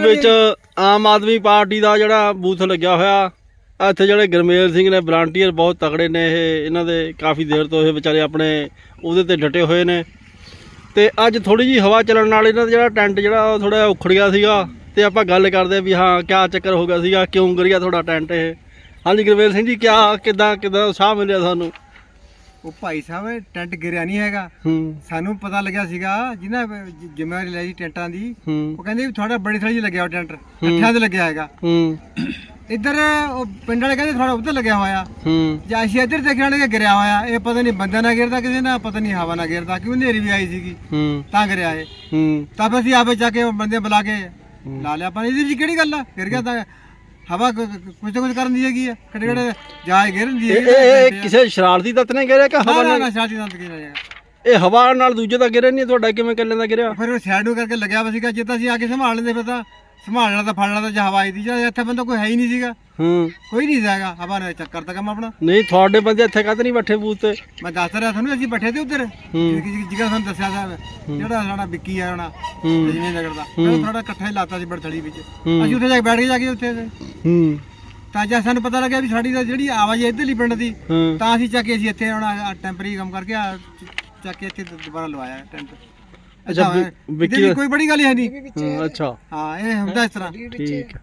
ਵਿੱਚ ਆਮ ਆਦਮੀ ਪਾਰਟੀ ਦਾ ਜਿਹੜਾ ਬੂਥ ਲੱਗਿਆ ਹੋਇਆ, ਇੱਥੇ ਜਿਹੜੇ ਗਰਮੇਲ ਸਿੰਘ ਨੇ ਵਲੰਟੀਅਰ ਬਹੁਤ ਤਕੜੇ ਨੇ ਇਹ, ਇਹਨਾਂ ਦੇ ਕਾਫੀ ਦੇਰ ਤੋਂ ਇਹ ਵਿਚਾਰੇ ਆਪਣੇ ਉਹਦੇ ਤੇ ਡਟੇ ਹੋਏ ਨੇ। ਤੇ ਅੱਜ ਥੋੜੀ ਜੀ ਹਵਾ ਚੱਲਣ ਨਾਲ ਇਹਨਾਂ ਦਾ ਜਿਹੜਾ ਟੈਂਟ ਜਿਹੜਾ ਉਹ ਥੋੜਾ ਉਖੜ ਗਿਆ ਸੀਗਾ ਤੇ ਆਪਾਂ ਗੱਲ ਕਰਦੇ ਆ ਵੀ ਹਾਂ, ਕਿਆ ਚੱਕਰ ਹੋ ਗਿਆ ਸੀਗਾ, ਕਿਉਂ ਗਿਰ ਗਿਆ ਤੁਹਾਡਾ ਟੈਂਟ ਇਹ? ਹਾਂਜੀ ਗੁਰਮੇਲ ਸਿੰਘ ਜੀ, ਕਿਆ, ਕਿਦਾਂ ਕਿਦਾਂ ਸਾਹ ਮਿਲਿਆ ਸਾਨੂੰ? ਉਹ ਭਾਈ ਸਾਹਿਬ ਟੈਂਟ ਗਿਰਿਆ ਨਹੀਂ ਹੈਗਾ। ਹੂੰ। ਸਾਨੂੰ ਪਤਾ ਲੱਗਿਆ ਸੀਗਾ ਜਿਹਨਾਂ ਜ- ਜ਼ਿੰਮੇਵਾਰੀ ਲਈ ਟੈਂਟਾਂ ਦੀ। ਹੂੰ। ਉਹ ਕਹਿੰਦੇ ਵੀ ਤੁਹਾਡਾ ਬੜੀ ਥੜੀ ਲੱਗਿਆ ਹੋਇਆ ਟੈਂਟ ਇਕੱਠਿਆਂ ਤੇ ਲੱਗਿਆ ਹੈਗਾ। ਹੂੰ। ਇੱਧਰ ਉਹ ਪਿੰਡ ਵਾਲੇ ਕਹਿੰਦੇ ਥੋੜਾ ਉੱਧਰ ਲੱਗਿਆ ਹੋਇਆ। ਹੂੰ। ਜਾਂ ਅਸੀਂ ਇੱਧਰ ਦੇਖਣ ਲੱਗੇ ਗਿਰਿਆ ਹੋਇਆ ਇਹ ਪਤਾ ਨਹੀਂ ਬੰਦਾ ਨਾ ਗਿਰਦਾ ਕਿਸੇ ਨਾਲ ਪਤਾ ਨਹੀਂ ਹਵਾ ਨਾ ਗਿਰਦਾ ਕਿਉਂ ਹਨੇਰੀ ਵੀ ਆਈ ਸੀਗੀ। ਹੂੰ। ਤਾਂ ਗਿਰਿਆ ਇਹ। ਹੂੰ। ਤਾਂ ਫਿਰ ਅਸੀਂ ਆਪੇ ਜਾ ਕੇ ਉਹ ਬੰਦੇ ਬੁਲਾ ਕੇ ਲਾ ਲਿਆ ਆਪਾਂ ਇਹਦੀ ਵਿੱਚ ਕਿਹੜੀ ਗੱਲ ਆ? ਗਿਰ ਗਿਆ ਤਾਂ ਹਵਾ ਕੁ- ਕੁ- ਕੁਛ ਨਾ ਕੁਛ ਕਰਨ ਦੀ ਹੈਗੀ ਆ। ਕਿਹੜੇ ਕਿਹੜੇ ਜਾਏ ਗਿਰਨ ਦੀ ਇਹ ਇਹ- ਇਹ ਕਿਸੇ ਸ਼ਰਾਰਤੀ ਤੱਤ ਨੇ ਗਿਰਿਆ ਕਿ ਹਵਾ ਨਾ ਨਾਲ? ਨਾ ਸ਼ਾਦੀ ਦੰਦ ਗਿਰਿਆ ਹੈਗਾ ਇਹ ਹਵਾ ਨਾਲ ਦੂਜੇ ਦਾ ਗਿਰਿਆ ਨਹੀਂ ਤੁਹਾਡਾ ਕਿਵੇਂ ਕੱਲੇ ਦਾ ਗਿਰਿਆ? ਫਿਰ ਉਹ ਸਾਈਡ ਨੂੰ ਕਰਕੇ ਲੱਗਿਆ ਵਾ ਸੀਗਾ ਜੇ ਤਾਂ ਅਸੀਂ ਆ ਕੇ ਸੰਭਾਲ ਲੈਂਦੇ ਫਿਰ ਤਾਂ ਸੰਭਾਲਣਾ ਤਾਂ ਫੜਨਾ ਤਾਂ ਜਾਂ ਹਵਾ ਆਈ ਦੀ ਜਾਂ ਇੱਥੇ ਬੰਦਾ ਕੋਈ ਹੈ ਹੀ ਨਹੀਂ ਸੀਗਾ। ਹੂੰ। ਕੋਈ ਨਹੀਂ ਸੀਗਾ ਹਵਾ ਨੇ ਚੱਕਰ ਤਾਂ ਕੰਮ ਆਪਣਾ। ਨਹੀਂ ਤੁਹਾਡੇ ਬੰਦੇ ਇੱਥੇ ਕਾਹਤੇ ਨਹੀਂ ਬੈਠੇ ਬੂਥ ਤੇ? ਮੈਂ ਦੱਸ ਰਿਹਾ ਤੁਹਾਨੂੰ ਅਸੀਂ ਬੈਠੇ ਤੇ ਉੱਧਰ। ਜਿਗਾ ਤੁਹਾਨੂੰ ਦੱਸਿਆ ਸਾਹਿਬ ਜਿਹੜਾ ਸਾਡਾ ਵਿੱਕੀ ਆ ਹੋਣਾ ਜਿਵੇਂ ਨਗਰ ਦਾ ਉਹ ਥੋੜਾ ਇਕੱਠਾ ਹੀ ਲਾਤਾ ਸੀ ਬੜਥੜੀ ਵਿੱਚ। ਅਸੀਂ ਉੱਥੇ ਜਾ ਕੇ ਬੈਠ ਕੇ ਜਾ ਕੇ ਉੱਥੇ ਹੂੰ। ਤਾਂ ਜਦ ਸਾਨੂੰ ਪਤਾ ਲੱਗਿਆ ਵੀ ਸਾਡੀ ਜਿਹੜੀ ਆਵਾਜ਼ ਇੱਧਰਲੀ ਪਿੰਡ ਦੀ ਤਾਂ ਅਸੀਂ ਚੱਕ ਅਸੀਂ ਇੱਥੇ ਆਉਣਾ ਟੈਂਪਰੇਰੀ ਕੰਮ ਕਰਕੇ ਚੱਕ ਕੇ ਇੱਥੇ ਦੁਬਾਰਾ ਲਵਾਇਆ ਟੈਂਟ। ਅੱਛਾ, ਵਿੱਕੀ ਵਿੱਕੀ ਕੋਈ ਬੜੀ ਗੱਲ ਹੀ ਹੈ ਨਹੀਂ। ਹੂੰ, ਅੱਛਾ। ਹਾਂ ਇਹ ਹੁੰਦਾ ਇਸ ਤਰ੍ਹਾਂ। ਠੀਕ